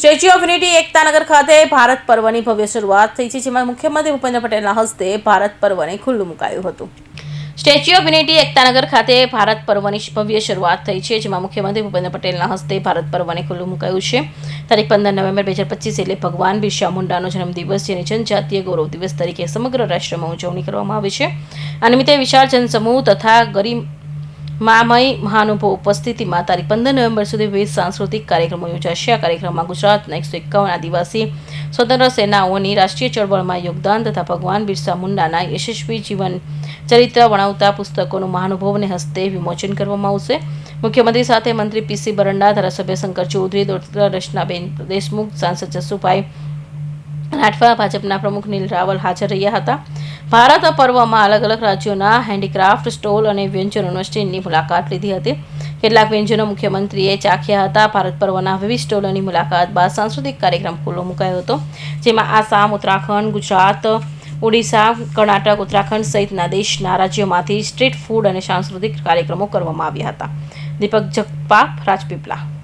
Statue of unity Ektanagar ખાતે ભારત પર્વની ભવ્ય શરૂઆત થઈ છે, જેમાં મુખ્યમંત્રી ભૂપેન્દ્ર પટેલના હસ્તે ભારત પર્વને ખુલ્લું મુકાયું હતું. સ્ટેચ્યુ ઓફ યુનિટી એકતાનગર ખાતે ભારત પર્વની ભવ્ય શરૂઆત થઈ છે, જેમાં મુખ્યમંત્રી ભૂપેન્દ્ર પટેલના હસ્તે ભારત પર્વને ખુલ્લું મુકાયું છે. તારીખ પંદર નવેમ્બર બે હજાર પચીસ એટલે ભગવાન બિરસા મુંડાનો જન્મદિવસ જેને જનજાતીય ગૌરવ દિવસ તરીકે સમગ્ર રાષ્ટ્રમાં ઉજવણી કરવામાં આવે છે. આ નિમિત્તે વિશાળ જનસમૂહ તથા ગરીબ મામય મહાનુભવ ઉપસ્થિતિમાં તારીખ પંદર નવેમ્બર સુધી વિવિધ સાંસ્કૃતિક કાર્યક્રમો યોજાશે. આ કાર્યક્રમમાં ગુજરાતના એકસો એકાવન આદિવાસી સ્વતંત્ર સેનાઓની રાષ્ટ્રીય ચળવળમાં યોગદાન તથા ભગવાન બિરસા મુંડાના યશસ્વી જીવન ચરિત્ર વણાવતા પુસ્તકોનું મહાનુભવને હસ્તે વિમોચન કરવામાં આવશે. મુખ્યમંત્રી સાથે મંત્રી પીસી બરંડા, ધારાસભ્ય શંકર ચૌધરી ડોક્ટર રચનાબેન દેશમુખ, સાંસદ જસુભાઈ રાઠવા, ભાજપના પ્રમુખ નીલ રાવલ હાજર રહ્યા હતા. ભારત પર્વમાં અલગ અલગ રાજ્યોના હેન્ડીક્રાફ્ટ સ્ટોલ અને વ્યંજનોનો સ્ટેન્ડની મુલાકાત લીધી હતી. કેટલાક વ્યંજનો મુખ્યમંત્રીએ ચાખ્યા હતા. ભારત પર્વના વિવિધ સ્ટોલોની મુલાકાત બાદ સાંસ્કૃતિક કાર્યક્રમ ખુલ્લો મુકાયો હતો, જેમાં આસામ, ઉત્તરાખંડ, ગુજરાત, ઓડિશા, કર્ણાટક, ઉત્તરાખંડ સહિતના દેશના રાજ્યોમાંથી સ્ટ્રીટ ફૂડ અને સાંસ્કૃતિક કાર્યક્રમો કરવામાં આવ્યા હતા. દીપક જગપા રાજપીપલા.